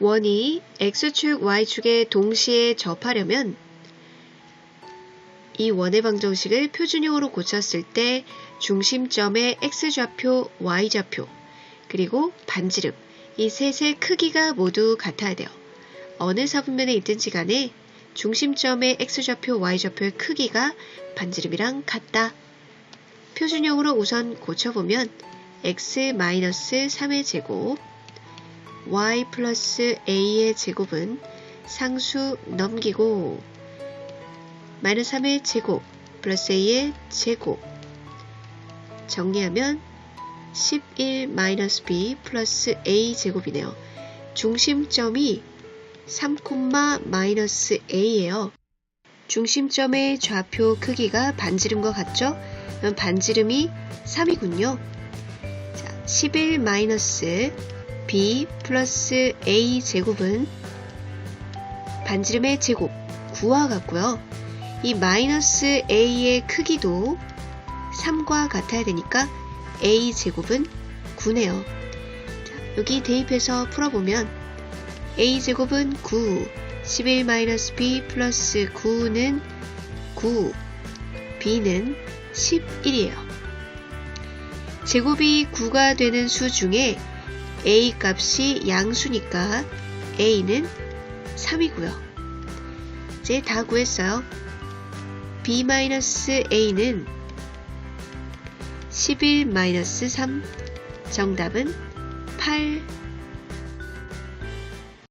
원이 x축, y축에 동시에 접하려면 이 원의 방정식을 표준형으로 고쳤을 때 중심점의 x좌표, y좌표, 그리고 반지름, 이 셋의 크기가 모두 같아야 돼요. 어느 사분면에 있든지 간에 중심점의 x좌표, y좌표의 크기가 반지름이랑 같다. 표준형으로 우선 고쳐보면 x-3의 제곱, y 플러스 a의 제곱은 상수 넘기고 마이너스 3의 제곱 플러스 a의 제곱 정리하면 11 마이너스 b 플러스 a 제곱이네요. 중심점이 3, 마이너스 a예요. 중심점의 좌표 크기가 반지름과 같죠? 반지름이 3이군요. 자, 11 마이너스 b 플러스 a 제곱은 반지름의 제곱 9와 같고요. 이 마이너스 a의 크기도 3과 같아야 되니까 a 제곱은 9네요. 자, 여기 대입해서 풀어보면 a 제곱은 9, 11 마이너스 b 플러스 9는 9, b는 11이에요. 제곱이 9가 되는 수 중에 a 값이 양수니까 a는 3이고요. 이제 다 구했어요. b-a는 11-3 정답은 8